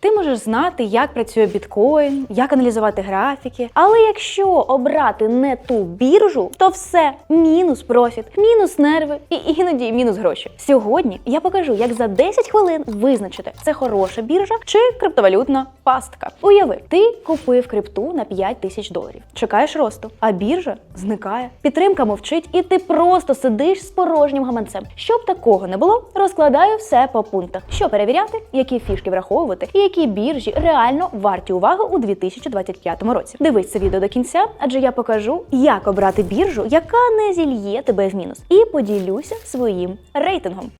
ты Можеш знати, як працює біткоін, як аналізувати графіки. Але якщо обрати не ту біржу, то все мінус профіт, мінус нерви і іноді мінус гроші. Сьогодні я покажу, як за 10 хвилин визначити, це хороша біржа чи криптовалютна пастка. Уяви, ти купив крипту на 5 тисяч доларів, чекаєш росту, а біржа зникає. Підтримка мовчить, і ти просто сидиш з порожнім гаманцем. Щоб такого не було, розкладаю все по пунктах, що перевіряти, які фішки враховувати, і які біржі реально варті уваги у 2025 році. Дивись це відео до кінця, адже я покажу, як обрати біржу, яка не зільє тебе в мінус, і поділюся своїм рейтингом.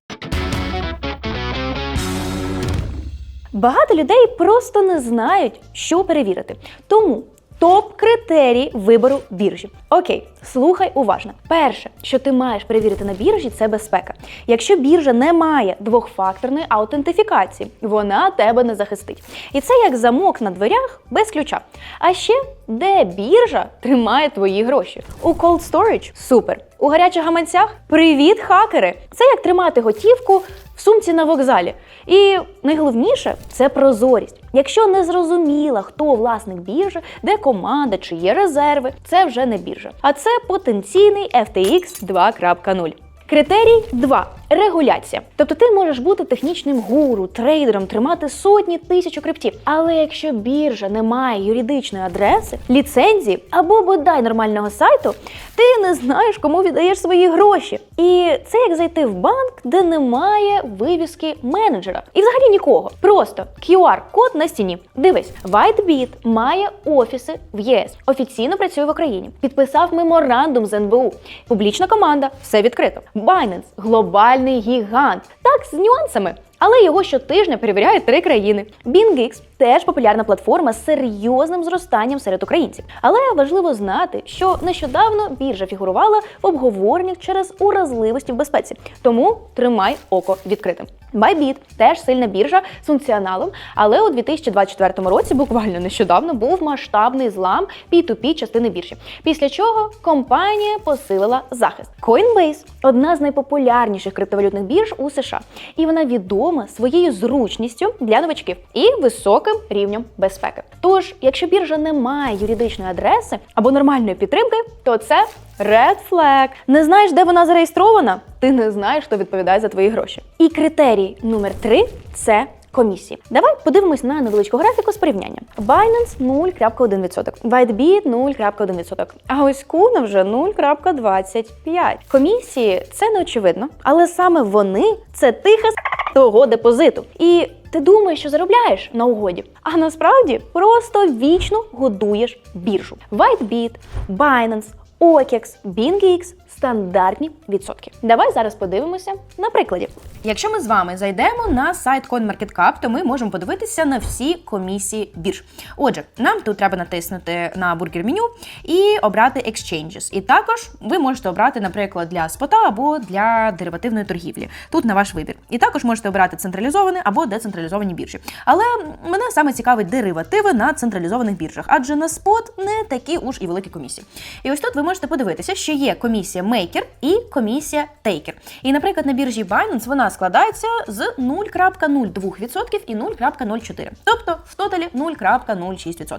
Багато людей просто не знають, що перевірити. Тому топ критерії вибору біржі. Окей, слухай уважно. Перше, що ти маєш перевірити на біржі, це безпека. Якщо біржа не має двохфакторної аутентифікації, вона тебе не захистить. І це як замок на дверях без ключа. А ще де біржа тримає твої гроші? У cold storage? Супер. У гарячих гаманцях? Привіт, хакери! Це як тримати готівку в сумці на вокзалі. І найголовніше це прозорість. Якщо не зрозуміла, хто власник біржі, де команда чи є резерви, це вже не біржа. А це потенційний FTX 2.0. Критерій 2. Регуляція. Тобто ти можеш бути технічним гуру, трейдером, тримати сотні тисяч криптів. Але якщо біржа не має юридичної адреси, ліцензії або бодай нормального сайту, ти не знаєш, кому віддаєш свої гроші. І це як зайти в банк, де немає вивіски менеджера. І взагалі нікого. Просто QR-код на стіні. Дивись, WhiteBit має офіси в ЄС, офіційно працює в Україні, підписав меморандум з НБУ. Публічна команда, все відкрито. Binance – глобальний гігант. Так, з нюансами. Але його щотижня перевіряють три країни. BingX – теж популярна платформа з серйозним зростанням серед українців. Але важливо знати, що нещодавно біржа фігурувала в обговореннях через уразливості в безпеці. Тому тримай око відкритим. Bybit – теж сильна біржа з функціоналом, але у 2024 році, буквально нещодавно, був масштабний злам P2P частини біржі. Після чого компанія посилила захист. Coinbase – одна з найпопулярніших криптовалютних бірж у США, і вона відома своєю зручністю для новачків і високим рівнем безпеки. Тож, якщо біржа не має юридичної адреси або нормальної підтримки, то це Red flag. Не знаєш, де вона зареєстрована? Ти не знаєш, хто відповідає за твої гроші. І критерій номер три це. Комісії. Давай подивимось на невеличку графіку з порівнянням. Binance 0.1%, WhiteBit 0.1%, а ось Kuna вже 0.25%. Комісії це не очевидно, але саме вони це тиха с** твого депозиту. І ти думаєш, що заробляєш на угоді, а насправді просто вічно годуєш біржу. WhiteBit, Binance, OKEX, BingX – стандартні відсотки. Давай зараз подивимося на прикладі. Якщо ми з вами зайдемо на сайт CoinMarketCap, то ми можемо подивитися на всі комісії бірж. Отже, нам тут треба натиснути на бургер меню і обрати Exchanges. І також ви можете обрати, наприклад, для спота або для деривативної торгівлі. Тут на ваш вибір. І також можете обрати централізовані або децентралізовані біржі. Але мене саме цікавить деривативи на централізованих біржах, адже на спот не такі уж і великі комісії. І ось тут ви можете подивитися, що є комісія Maker і комісія Taker. І, наприклад, на біржі Binance вона складається з 0,02% і 0,04%. Тобто в тоталі 0,06%.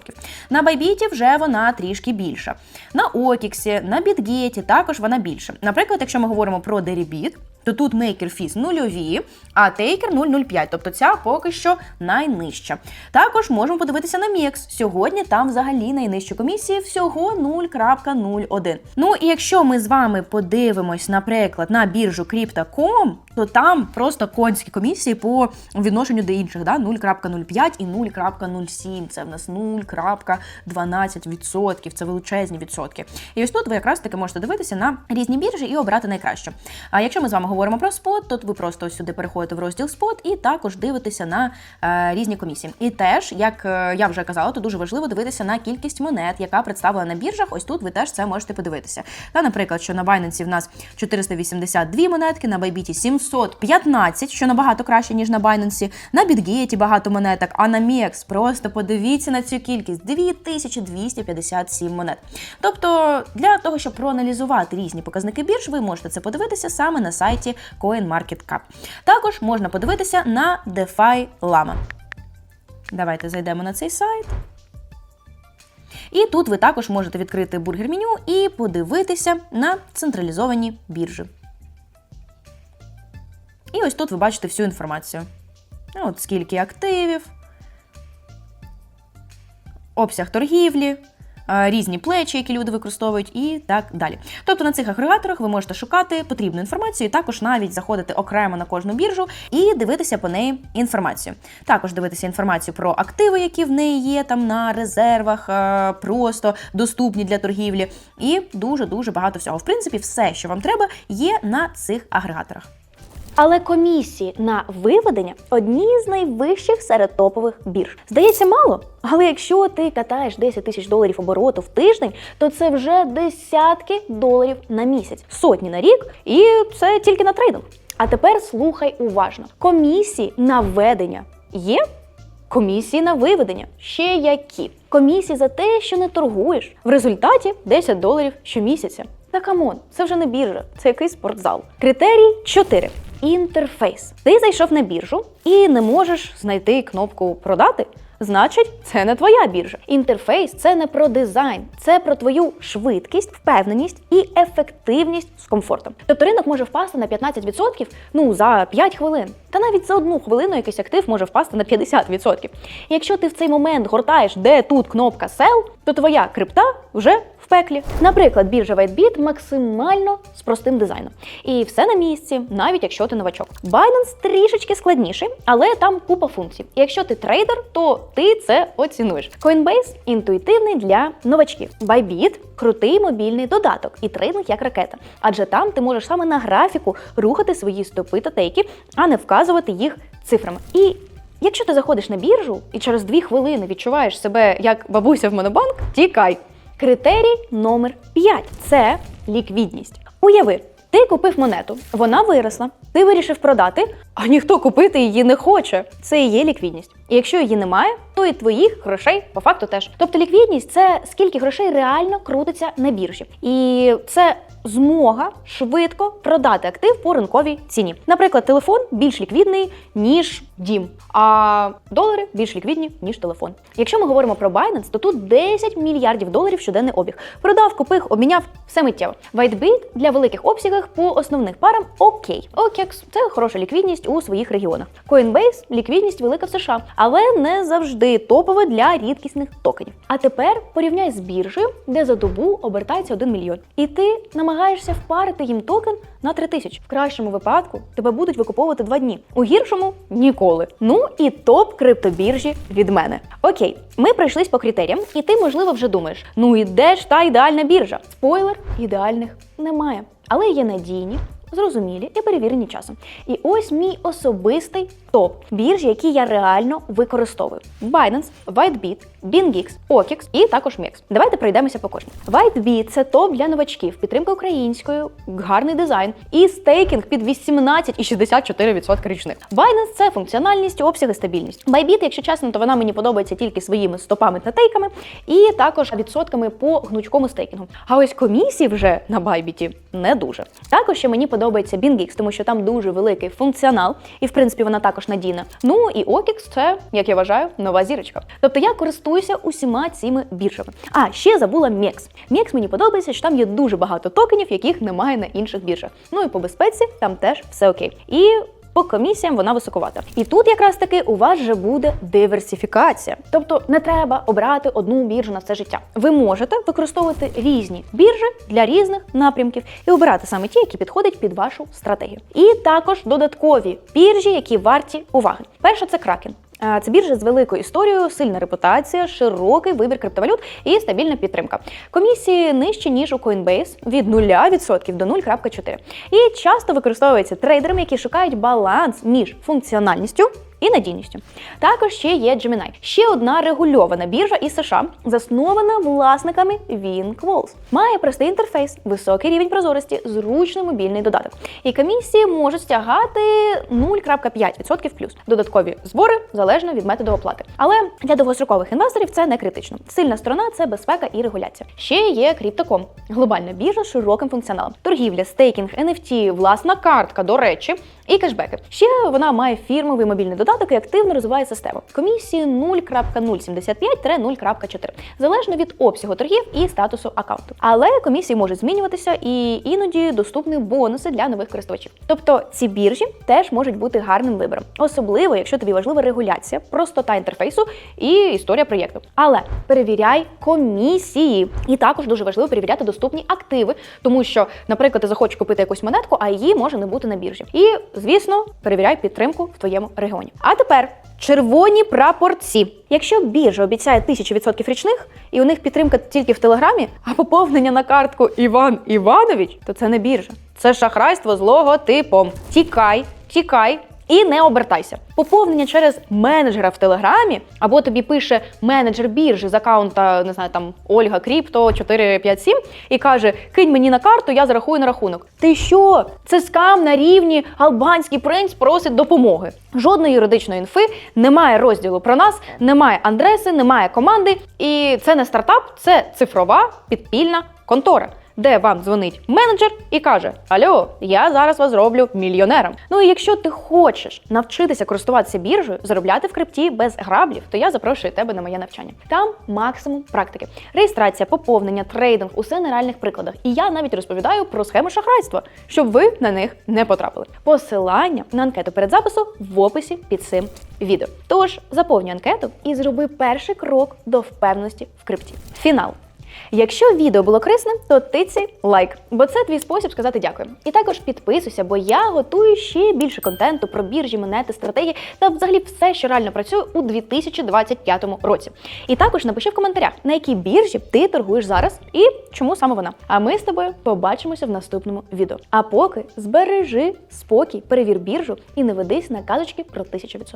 На Bybit вже вона трішки більша. На Окіксі, на BitGet також вона більша. Наприклад, якщо ми говоримо про Deribit, то тут Maker Fees нульові, а Taker 0,05, тобто ця поки що найнижча. Також можемо подивитися на MIX. Сьогодні там взагалі найнижчі комісії всього 0,01. Ну і якщо ми з вами подивимось, наприклад, на біржу Crypto.com, то там просто конські комісії по відношенню до інших, да? 0,05 і 0,07. Це в нас 0,12%. Це величезні відсотки. І ось тут ви якраз таки можете дивитися на різні біржі і обрати найкраще. А якщо ми з вами говоримо про спот, то ви просто сюди переходите в розділ спот і також дивитеся на е, різні комісії. І теж, як е, я вже казала, то дуже важливо дивитися на кількість монет, яка представлена на біржах. Ось тут ви теж це можете подивитися. Та, наприклад, що на Binance в нас 482 монетки, на Bybit 715, що набагато краще, ніж на Binance, на BitGet багато монеток, а на MX просто подивіться на цю кількість 2257 монет. Тобто, для того, щоб проаналізувати різні показники бірж, ви можете це подивитися саме на сайті CoinMarketCap. Також можна подивитися на DeFi Lama. Давайте зайдемо на цей сайт. І тут ви також можете відкрити бургер-меню і подивитися на централізовані біржі. І ось тут ви бачите всю інформацію. Ну, От скільки активів, обсяг торгівлі, різні плечі, які люди використовують, і так далі. Тобто на цих агрегаторах ви можете шукати потрібну інформацію, і також навіть заходити окремо на кожну біржу і дивитися по неї інформацію. Також дивитися інформацію про активи, які в неї є там на резервах, е, просто доступні для торгівлі, і дуже дуже багато всього. В принципі, все, що вам треба, є на цих агрегаторах. Але комісії на виведення одні з найвищих серед топових бірж. Здається, мало. Але якщо ти катаєш 10 тисяч доларів обороту в тиждень, то це вже десятки доларів на місяць, сотні на рік, і це тільки на трейдинг. А тепер слухай уважно: комісії на введення є. Комісії на виведення ще які. Комісії за те, що не торгуєш. В результаті 10 доларів щомісяця. Та камон, це вже не біржа, це якийсь спортзал. Критерій 4. Інтерфейс. Ти зайшов на біржу і не можеш знайти кнопку продати. Значить, це не твоя біржа. Інтерфейс це не про дизайн, це про твою швидкість, впевненість і ефективність з комфортом. Тобто ринок може впасти на 15% ну за 5 хвилин. Та навіть за одну хвилину якийсь актив може впасти на 50%. І якщо ти в цей момент гортаєш, де тут кнопка Sell, то твоя крипта вже пеклі. Наприклад, біржа WhiteBit максимально з простим дизайном. І все на місці, навіть якщо ти новачок. Binance трішечки складніший, але там купа функцій. І якщо ти трейдер, то ти це оцінуєш. Coinbase інтуїтивний для новачків. Bybit – крутий мобільний додаток і трейдинг як ракета. Адже там ти можеш саме на графіку рухати свої стопи та тейки, а не вказувати їх цифрами. І Якщо ти заходиш на біржу і через дві хвилини відчуваєш себе як бабуся в монобанк, тікай. Критерій номер 5 – це ліквідність. Уяви, ти купив монету, вона виросла, ти вирішив продати, а ніхто купити її не хоче. Це і є ліквідність. І якщо її немає, то і твоїх грошей по факту теж. Тобто ліквідність це скільки грошей реально крутиться на біржі. І це змога швидко продати актив по ринковій ціні. Наприклад, телефон більш ліквідний, ніж дім, а долари більш ліквідні, ніж телефон. Якщо ми говоримо про Binance, то тут 10 мільярдів доларів щоденний обіг. Продав, купив, обміняв все миттєво. WhiteBit для великих обсягах по основних парам окей. OKEX – це хороша ліквідність у своїх регіонах. Coinbase – ліквідність велика в США, але не завжди топова для рідкісних токенів. А тепер порівняй з біржею, де за добу обертається 1 мільйон. І ти намагаєшся впарити їм токен на 3 тисячі. В кращому випадку тебе будуть викуповувати 2 дні, у гіршому ніколи. Ну і топ криптобіржі від мене. Окей, ми пройшлись по критеріям, і ти, можливо, вже думаєш: ну і де ж та ідеальна біржа? Спойлер, ідеальних немає, але є надійні. Зрозумілі і перевірені часом. І ось мій особистий топ бірж, які я реально використовую: Binance, WhiteBit, BingX, OKEX і також MEX. Давайте пройдемося по кожній. WhiteBit – це топ для новачків, підтримка українською, гарний дизайн і стейкінг під 18,64% річних. Binance – це функціональність, обсяги, стабільність. Bybit, якщо чесно, то вона мені подобається тільки своїми стопами та тейками, і також відсотками по гнучкому стейкінгу. А ось комісії вже на Bybit не дуже. Також ще мені подобається BingX, тому що там дуже великий функціонал, і в принципі вона також надійна. Ну і OKX – це, як я вважаю, нова зірочка. Тобто я користуюся усіма цими біржами. А ще забула MEX. MEX мені подобається, що там є дуже багато токенів, яких немає на інших біржах. Ну і по безпеці там теж все окей. І по комісіям вона високовата. І тут якраз таки у вас вже буде диверсифікація. Тобто не треба обрати одну біржу на все життя. Ви можете використовувати різні біржі для різних напрямків і обирати саме ті, які підходять під вашу стратегію. І також додаткові біржі, які варті уваги. Перша це Kraken. Це біржа з великою історією, сильна репутація, широкий вибір криптовалют і стабільна підтримка. Комісії нижчі ніж у Coinbase від 0% до 0,4. І часто використовується трейдерами, які шукають баланс між функціональністю. І надійністю. Також ще є Gemini. Ще одна регульована біржа із США, заснована власниками Winklevoss. Має простий інтерфейс, високий рівень прозорості, зручний мобільний додаток. І комісії можуть стягати 0,5% плюс. Додаткові збори залежно від методу оплати. Але для довгострокових інвесторів це не критично. Сильна сторона це безпека і регуляція. Ще є Crypto.com – глобальна біржа з широким функціоналом. Торгівля, стейкінг, NFT, власна картка, до речі, і кешбеки. Ще вона має фірмовий мобільний додаток додаток і активно розвиває систему. Комісії 0.075-0.4, залежно від обсягу торгів і статусу аккаунту. Але комісії можуть змінюватися і іноді доступні бонуси для нових користувачів. Тобто ці біржі теж можуть бути гарним вибором, особливо якщо тобі важлива регуляція, простота інтерфейсу і історія проєкту. Але перевіряй комісії. І також дуже важливо перевіряти доступні активи, тому що, наприклад, ти захочеш купити якусь монетку, а її може не бути на біржі. І, звісно, перевіряй підтримку в твоєму регіоні. А тепер. Червоні прапорці. Якщо біржа обіцяє 1000% річних, і у них підтримка тільки в телеграмі, а поповнення на картку Іван Іванович, то це не біржа. Це шахрайство з логотипом. Тікай, тікай. І не обертайся. Поповнення через менеджера в телеграмі, або тобі пише менеджер біржі з аккаунта, не знаю, там Ольга Кріпто 457 і каже: кинь мені на карту, я зарахую на рахунок. Ти що? Це скам на рівні албанський принц просить допомоги. Жодної юридичної інфи, немає розділу про нас, немає адреси, немає команди. І це не стартап, це цифрова підпільна контора де вам дзвонить менеджер і каже: Алло, я зараз вас зроблю мільйонером. Ну і якщо ти хочеш навчитися користуватися біржею, заробляти в крипті без граблів, то я запрошую тебе на моє навчання. Там максимум практики. Реєстрація, поповнення, трейдинг, усе на реальних прикладах. І я навіть розповідаю про схеми шахрайства, щоб ви на них не потрапили. Посилання на анкету перед записом в описі під цим відео. Тож заповнюй анкету і зроби перший крок до впевненості в крипті. Фінал. Якщо відео було корисним, то тицяй лайк, бо це твій спосіб сказати дякую. І також підписуйся, бо я готую ще більше контенту про біржі, монети, стратегії та взагалі все, що реально працює у 2025 році. І також напиши в коментарях, на якій біржі ти торгуєш зараз і чому саме вона. А ми з тобою побачимося в наступному відео. А поки збережи спокій, перевір біржу і не ведись на казочки про 1000%.